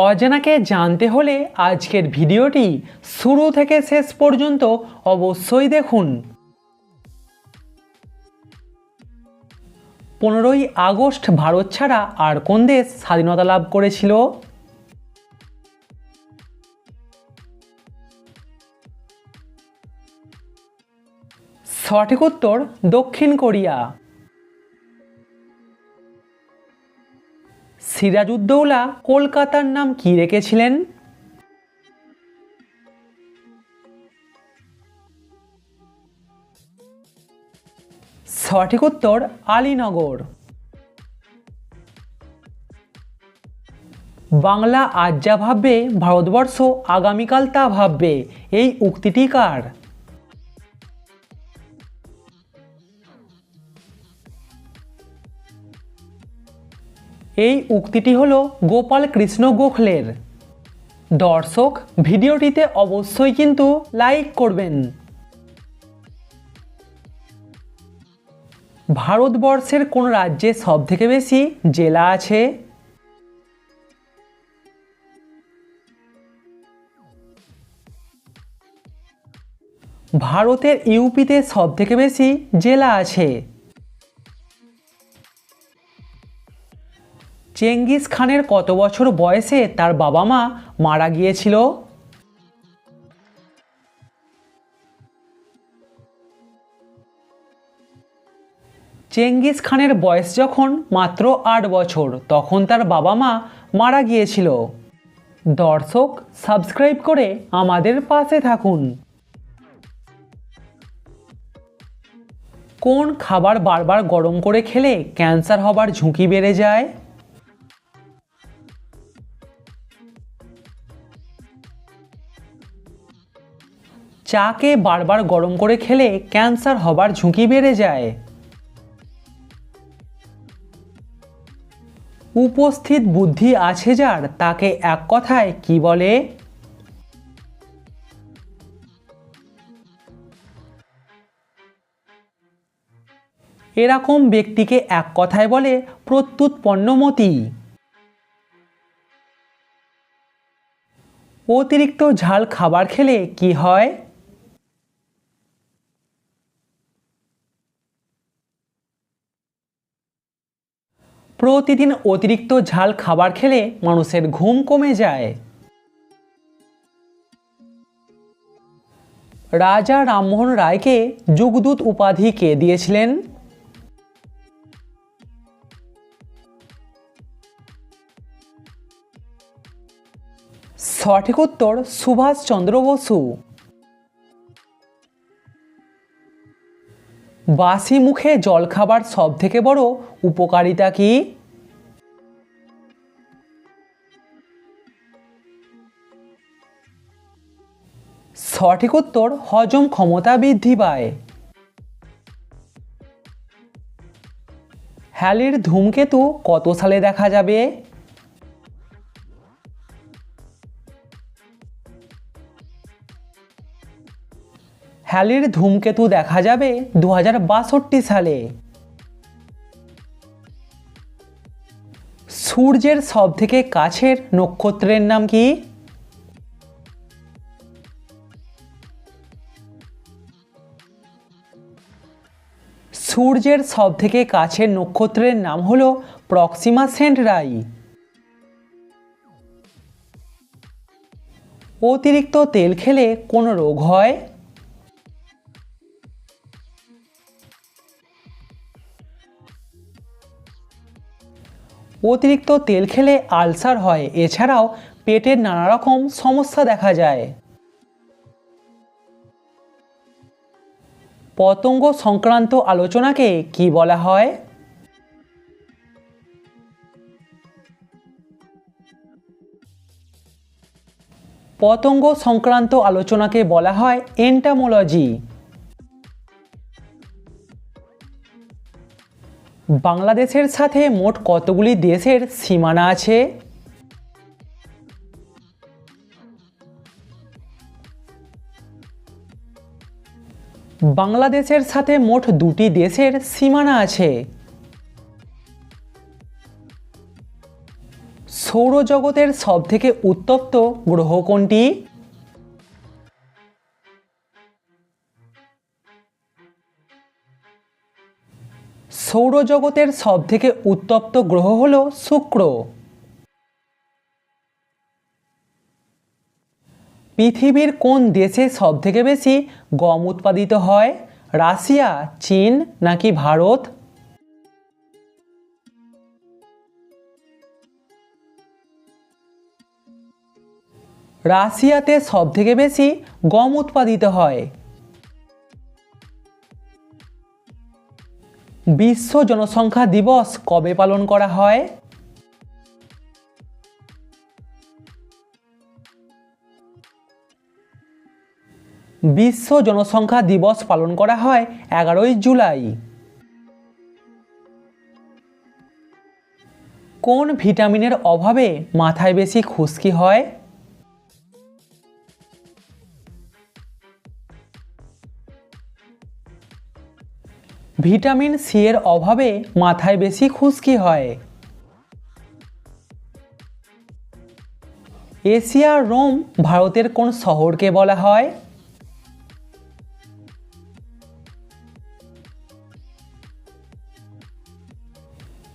অজানাকে জানতে হলে আজকের ভিডিওটি শুরু থেকে শেষ পর্যন্ত অবশ্যই দেখুন। পনেরোই আগস্ট ভারত ছাড়া আর কোন দেশ স্বাধীনতা লাভ করেছিল? সঠিক উত্তর দক্ষিণ কোরিয়া। সিরাজউদ্দৌলা কলকাতার নাম কি রেখেছিলেন? সঠিক উত্তর আলীনগর। বাংলা আজ যা ভাববে, ভারতবর্ষ আগামীকাল তা ভাববে। এই উক্তিটি কার? এই উক্তিটি হলো গোপাল কৃষ্ণ গোখলের। দর্শক, ভিডিওটিতে অবশ্যই কিন্তু লাইক করবেন। ভারতবর্ষের কোন রাজ্যে সবথেকে বেশি জেলা আছে? ভারতের ইউপিতে সবথেকে বেশি জেলা আছে। চেঙ্গিস খানের কত বছর বয়সে তার বাবা মা মারা গিয়েছিল? চেঙ্গিস খানের বয়স যখন মাত্র আট বছর, তখন তার বাবা মা মারা গিয়েছিল। দর্শক, সাবস্ক্রাইব করে আমাদের পাশে থাকুন। কোন খাবার বারবার গরম করে খেলে ক্যান্সার হবার ঝুঁকি বেড়ে যায়? চাকে বারবার গরম করে খেলে ক্যান্সার হবার ঝুঁকি বেড়ে যায়। উপস্থিত বুদ্ধি আছে যার, তাকে এক কথায় কি বলে? এরকম ব্যক্তিকে এক কথায় বলে প্রত্যুৎপন্নমতি। অতিরিক্ত ঝাল খাবার খেলে কি হয়? প্রতিদিন অতিরিক্ত ঝাল খাবার খেলে মানুষের ঘুম কমে যায়। রাজা রামমোহন রায়কে যুগদূত উপাধি কে দিয়েছিলেন? সঠিক উত্তর সুভাষচন্দ্র বসু। বাসি মুখে জল খাবার সব থেকে বড় উপকারিতা কি? সঠিক উত্তর, হজম ক্ষমতা বৃদ্ধি পায়। হ্যালির ধূমকেতু কত সালে দেখা যাবে? হ্যালির ধূমকেতু দেখা যাবে দু হাজার বাষট্টি সালে। সূর্যের সবথেকে কাছের নক্ষত্রের নাম কি? সূর্যের সবথেকে কাছের নক্ষত্রের নাম হলো প্রক্সিমা সেন্টরাই অতিরিক্ত তেল খেলে কোন রোগ হয়? অতিরিক্ত তেল খেলে আলসার হয়। এছাড়াও পেটের নানা রকম সমস্যা দেখা যায়। পতঙ্গ সংক্রান্ত আলোচনাকে কি বলা হয়? পতঙ্গ সংক্রান্ত আলোচনাকে বলা হয় এন্টামোলজি বাংলাদেশের সাথে মোট কতগুলি দেশের সীমানা আছে? বাংলাদেশের সাথে মোট দুটি দেশের সীমানা আছে। সৌরজগতের সবথেকে উত্তপ্ত গ্রহ কোনটি? সৌরজগতের সবথেকে উত্তপ্ত গ্রহ হল শুক্র। পৃথিবীর কোন দেশে সবথেকে বেশি গম উৎপাদিত হয়? রাশিয়া, চীন নাকি ভারত? রাশিয়াতে সবথেকে বেশি গম উৎপাদিত হয়। বিশ্ব জনসংখ্যা দিবস কবে পালন করা হয়? বিশ্ব জনসংখ্যা দিবস পালন করা হয় এগারোই জুলাই। কোন ভিটামিনের অভাবে মাথায় বেশি খুশকি হয়? ভিটামিন সি এর অভাবে মাথায় বেশি খুশকি হয়। এশিয়ার রোম ভারতের কোন শহরকে বলা হয়?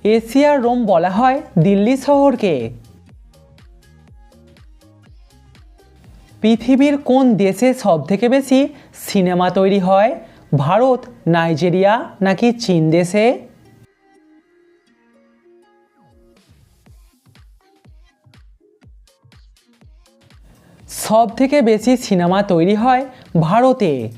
এশিয়ার রোম বলা হয় দিল্লি শহরকে। পৃথিবীর কোন দেশে সবথেকে বেশি সিনেমা তৈরি হয়? ভারত, নাইজেরিয়া নাকি চীন দেশে? সব থেকে বেশি সিনেমা তৈরি হয় ভারতে।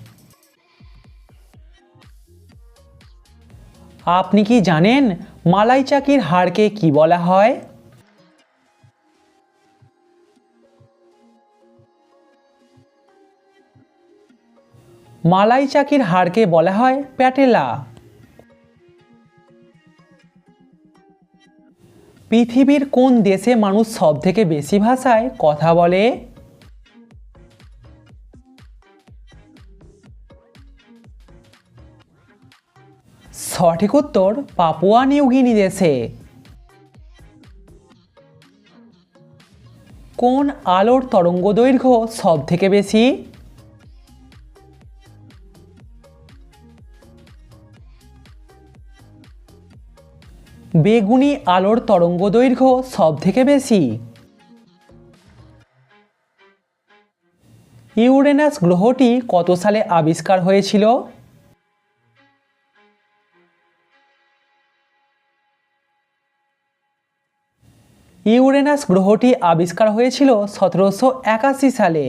আপনি কি জানেন মালাই চাকির হাড়কে কি বলা হয়? মালাই চাকির হাড়কে বলা হয় প্যাটেলা। পৃথিবীর কোন দেশে মানুষ সব থেকে বেশি ভাষায় কথা বলে? সঠিক উত্তর, পাপুয়া নিউগিনি দেশে। কোন আলোর তরঙ্গ দৈর্ঘ্য সব থেকে বেশি? বেগুনি আলোর তরঙ্গ দৈর্ঘ্য সব থেকে বেশি। ইউরেনাস গ্রহটি কত সালে আবিষ্কার হয়েছিল? ইউরেনাস গ্রহটি আবিষ্কার হয়েছিল সতেরোশো একাশি সালে।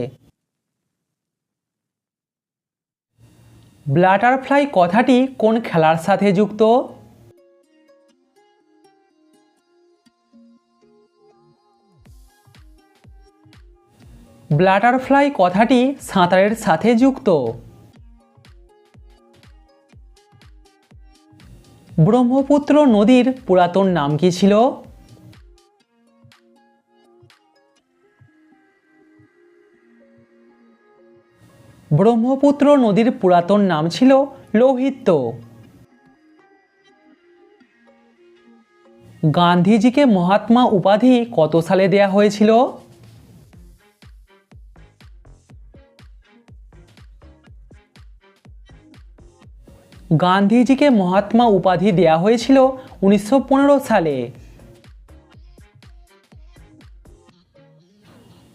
ব্লাটারফ্লাই কথাটি কোন খেলার সাথে যুক্ত? ব্লাটারফ্লাই কথাটি সাঁতারের সাথে যুক্ত। ব্রহ্মপুত্র নদীর পুরাতন নাম কি ছিল? ব্রহ্মপুত্র নদীর পুরাতন নাম ছিল লৌহিত্য গান্ধীজিকে মহাত্মা উপাধি কত সালে দেয়া হয়েছিল? গান্ধীজিকে মহাত্মা উপাধি দেয়া হয়েছিল উনিশশো পনেরো সালে।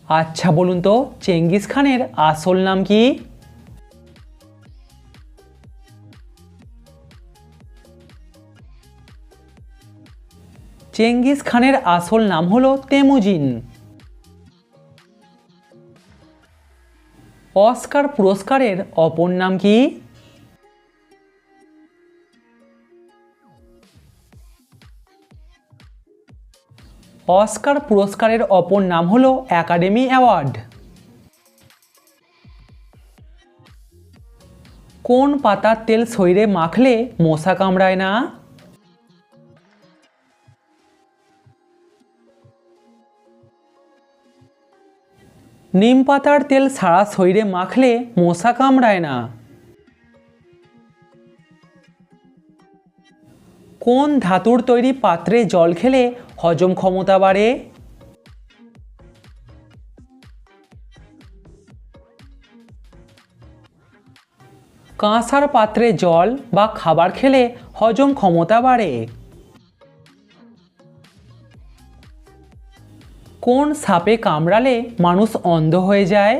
আচ্ছা বলুন তো, চেঙ্গিস খানের আসল নাম কি? চেঙ্গিস খানের আসল নাম হলো তেমুজিন। অস্কার পুরস্কারের অপর নাম কি? অস্কার পুরস্কারের অপর নাম হলো অ্যাকাডেমি অ্যাওয়ার্ড। কোন পাতার তেল শরীরে মাখলে মশা কামড়ায় না? নিম পাতার তেল সারা শরীরে মাখলে মশা কামড়ায় না? কোন ধাতুর তৈরি পাত্রে জল খেলে হজম ক্ষমতা বাড়ে। কাঁসার পাত্রে জল বা খাবার খেলে হজম ক্ষমতা বাড়ে। কোন সাপে কামড়ালে মানুষ অন্ধ হয়ে যায়?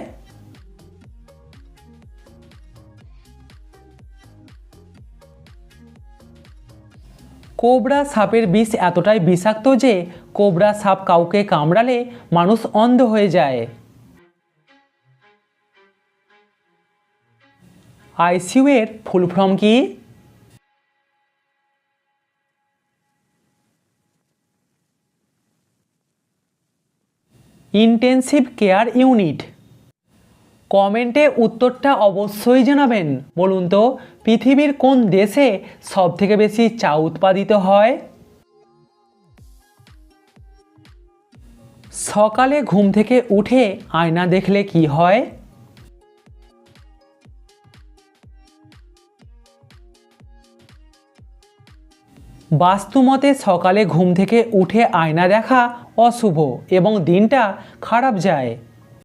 কোবরা সাপের বিষ এতটাই বিষাক্ত যে কোবরা সাপ কাউকে কামড়ালে মানুষ অন্ধ হয়ে যায়। আইসিইউ এর ফুল ফর্ম কি? Intensive care unit. কমেন্টে উত্তরটা অবশ্যই জানাবেন। বলুন তো, পৃথিবীর কোন দেশে সবথেকে বেশি চা উৎপাদিত হয়? সকালে ঘুম থেকে উঠে আয়না দেখলে কি হয়? বাস্তুমতে সকালে ঘুম থেকে উঠে আয়না দেখা অশুভ এবং দিনটা খারাপ যায়।